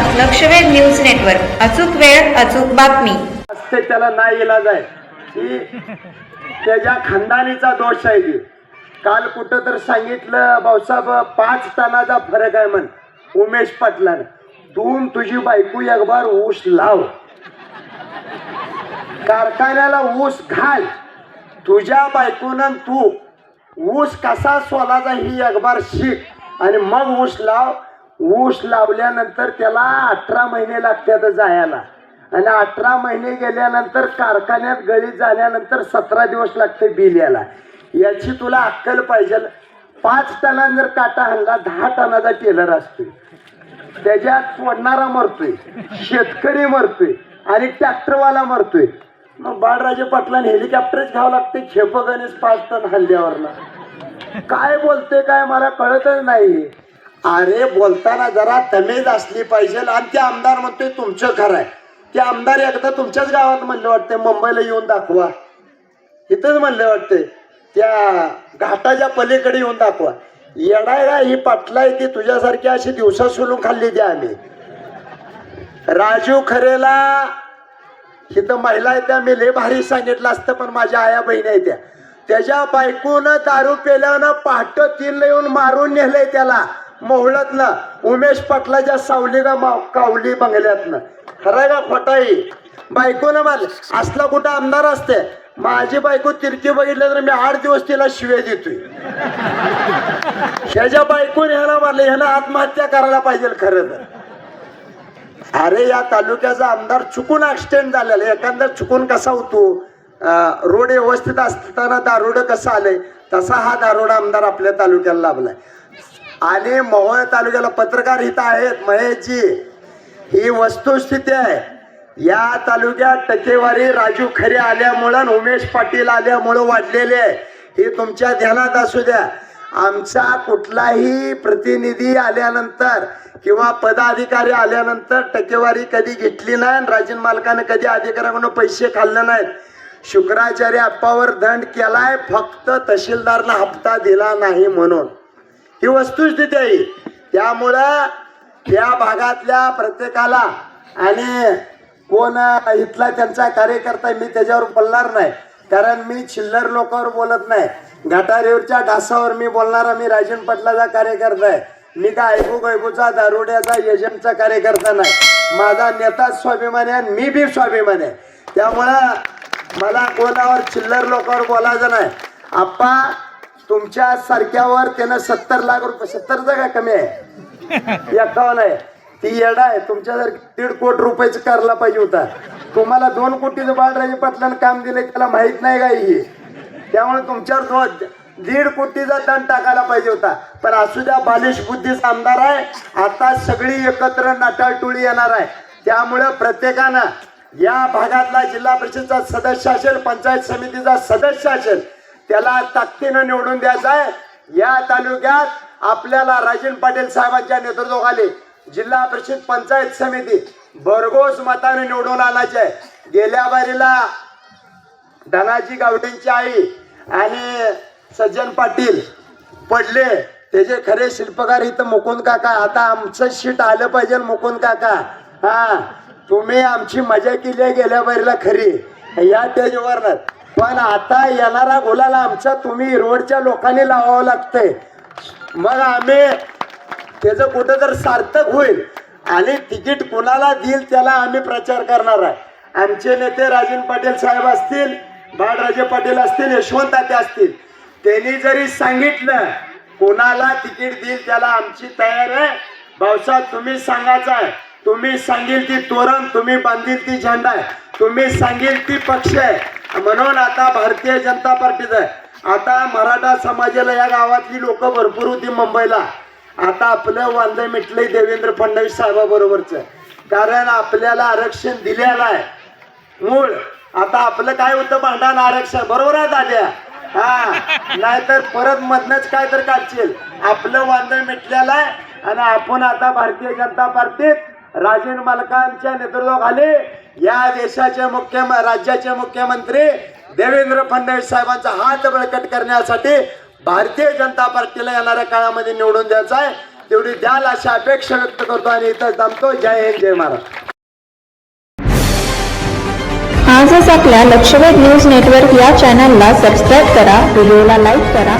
लक्षवेध news network. अचूक वेळ अचूक बातमी. असते त्याला नाही इलाज आहे. की त्याच्या खानदानीचा दोष आहे की. काल कुठं तर सांगितलं भाऊसाहेब पाच टनाचा फरक आहे म्हण. उमेश पाटलानं. तू तुझी बायको एकबार ऊस लाव. कारखान्याला ऊस घाल. तुझ्या बायकोनं तू. ऊस कसा सोलाचा ही अखबार शिक. आणि मग ऊस लाव. ऊस लावल्यानंतर त्याला अठरा महिने लागतात जायला. आणि अठरा महिने गेल्यानंतर कारखान्यात गळीत झाल्यानंतर सतरा दिवस लागते बिल याला याची तुला अक्कल पाहिजे. पाच टना जर काटा हल्ला दहा टनाचा टेलर असतो त्याच्यात पडणारा मरतोय शेतकरी मरतोय आणि ट्रॅक्टरवाला मरतोय. मग बाळराजे पाटलाने हेलिकॉप्टरच घ्यावं लागते. खेपगणेश पाच टन हल्ल्यावरला काय बोलते काय मला कळतच नाही. अरे बोलताना जरा तमेज असली पाहिजे. आणि ते आमदार म्हणतोय तुमचं खरं आहे. ते आमदार एकदा तुमच्याच गावात म्हणलं वाटतंय मुंबईला येऊन दाखवा. इथंच म्हणलं वाटतंय त्या घाटाच्या पलीकडे येऊन दाखवा. येडाय ही पाटला आहे ती तुझ्यासारखी अशी दिवसा सोलून खाल्ली द्या आम्ही. राजू खरेला इथं महिला आहे त्या मी लय भारी सांगितलं असतं पण माझ्या आया बहिणी आहे त्या. त्याच्या बायकून दारू पेल्यानं पहाटं तीनला येऊन मारून नेलंय त्याला. मोहळतनं उमेश पाटलाच्या सावलीगा मा कावली बंगल्यातनं. खरं का खोटाई? बायकोनं मारलं. असला कुठं आमदार असते माझी बायको तिरकी बघितलं तर मी आठ दिवस तिला शिवे देतोय. ह्याच्या बायकोने ह्याला मारले ह्याला आत्महत्या करायला पाहिजे खरं तर. अरे या तालुक्याचा आमदार चुकून ऍक्सिडेंट झालेला एखादा चुकून कसा होतो? रोड व्यवस्थित असताना दारुड कसं आलंय? तसा हा दारुड आमदार आपल्या तालुक्याला लाभलाय. आणि मोहोळ तालुक्याला पत्रकार इथं आहेत महेशजी. ही वस्तुस्थिती आहे. या तालुक्यात टक्केवारी राजू खरे आल्यामुळं आणि उमेश पाटील आल्यामुळं वाढलेली आहे. ही तुमच्या ध्यानात असू द्या. आमचा कुठलाही प्रतिनिधी आल्यानंतर किंवा पदाधिकारी आल्यानंतर टक्केवारी कधी घेतली नाही आणि राजन मालकाने कधी अधिकाऱ्याकडून पैसे खाल्ले नाहीत. शुक्राचार्य अप्पावर दंड केलाय फक्त तहसीलदारला हप्ता दिला नाही म्हणून. ही वस्तुस्थिती आहे. त्यामुळं या भागातल्या प्रत्येकाला आणि कोण इथला त्यांचा कार्यकर्ता आहे, मी त्याच्यावर बोलणार नाही. कारण मी चिल्लर लोकांवर बोलत नाही. घाटारेवरच्या डासावर मी बोलणारा मी राजन पाटलाचा कार्यकर्ता आहे. मी का ऐकू गैकूचा दारुड्याचा एजंटचा कार्यकर्ता नाही. माझा नेता स्वाभिमानी आहे आणि मी बी स्वाभिमानी आहे. त्यामुळं मला कोणावर चिल्लर लोकांवर बोलायचं नाही. आप्पा तुमच्या सारख्यावर त्यानं सत्तर लाख रुपये सत्तर काय कमी आहे. एकावन्न आहे. ती येडा आहे. तुमच्या जर दीड कोटी रुपयाचं करायला पाहिजे होता. तुम्हाला दोन कोटीचं बाळराजे पाटलानं काम दिलं त्याला माहीत नाही का ही? त्यामुळे तुमच्यावर तो दीड कोटीचा दंड टाकायला पाहिजे होता. पण असू द्या बालिश बुद्धीचा आमदार आहे. आता सगळी एकत्र नाटाळटोळी येणार आहे. त्यामुळं प्रत्येकानं या भागातला जिल्हा परिषदचा सदस्य असेल पंचायत समितीचा सदस्य असेल त्याला ताकदीनं निवडून द्यायचं आहे. या तालुक्यात आपल्याला राजन पाटील साहेबांच्या नेतृत्वाखाली जिल्हा परिषद पंचायत समिती भरघोस मताने निवडून आणायचे आहे. गेल्या बारीला धनाजी गावडेंची आई आणि सज्जन पाटील पडले. त्याचे खरे शिल्पकार इथं मुकुंद काका आता आमचं शीट आलं पाहिजे मुकुंद काका. हा तुम्ही आमची मजा केली आहे गेल्या बारीला खरी. या त्याच्यावर पण आता येणारा गुलाला आमच्या तुम्ही रोडच्या लोकांनी लावावं लागतंय. मग आम्ही त्याचं कुठं तर सार्थक होईल आणि तिकीट कुणाला देईल त्याला आम्ही प्रचार करणार आहे. आमचे नेते राजन पाटील साहेब असतील बाळराजे पाटील असतील यशवंत आते असतील त्यांनी जरी सांगितलं कोणाला तिकीट देईल त्याला आमची तयार आहे. भाऊसाहेब तुम्ही सांगायचं आहे. तुम्ही सांगेल ती तोरण तुम्ही बांधील ती झेंडा आहे. तुम्ही सांगेल ती पक्ष आहे. म्हणून आता भारतीय जनता पार्टीचं आहे. आता मराठा समाजाला या गावातली लोक भरपूर होती मुंबईला. आता आपलं वांदे मिटलंय देवेंद्र फडणवीस साहेबाबरोबरच. कारण आपल्याला आरक्षण दिलेलं आहे. मूळ आता आपलं काय होतं भांडण आरक्षण? बरोबर आहे दाद्या हा. नाहीतर परत मधनच काय तर काढशील. आपलं वांदे मिटलेलं आहे आणि आपण आता भारतीय जनता पार्टीत राजन मालकांच्या नेतृत्वाखाली या देशाचे मुख्य राज्याचे मुख्यमंत्री देवेंद्र फडणवीस साहेबांचा हात बळकट करण्यासाठी भारतीय जनता पार्टीला येणाऱ्या काळामध्ये निवडून द्यायचा आहे. तेवढी द्याल अशी अपेक्षा व्यक्त करतो आणि इथं जमतो जय हिंद जय महाराज आजच आपल्या लक्षवेध न्यूज नेटवर्क या चॅनलला सबस्क्राईब करा व्हिडिओला लाईक करा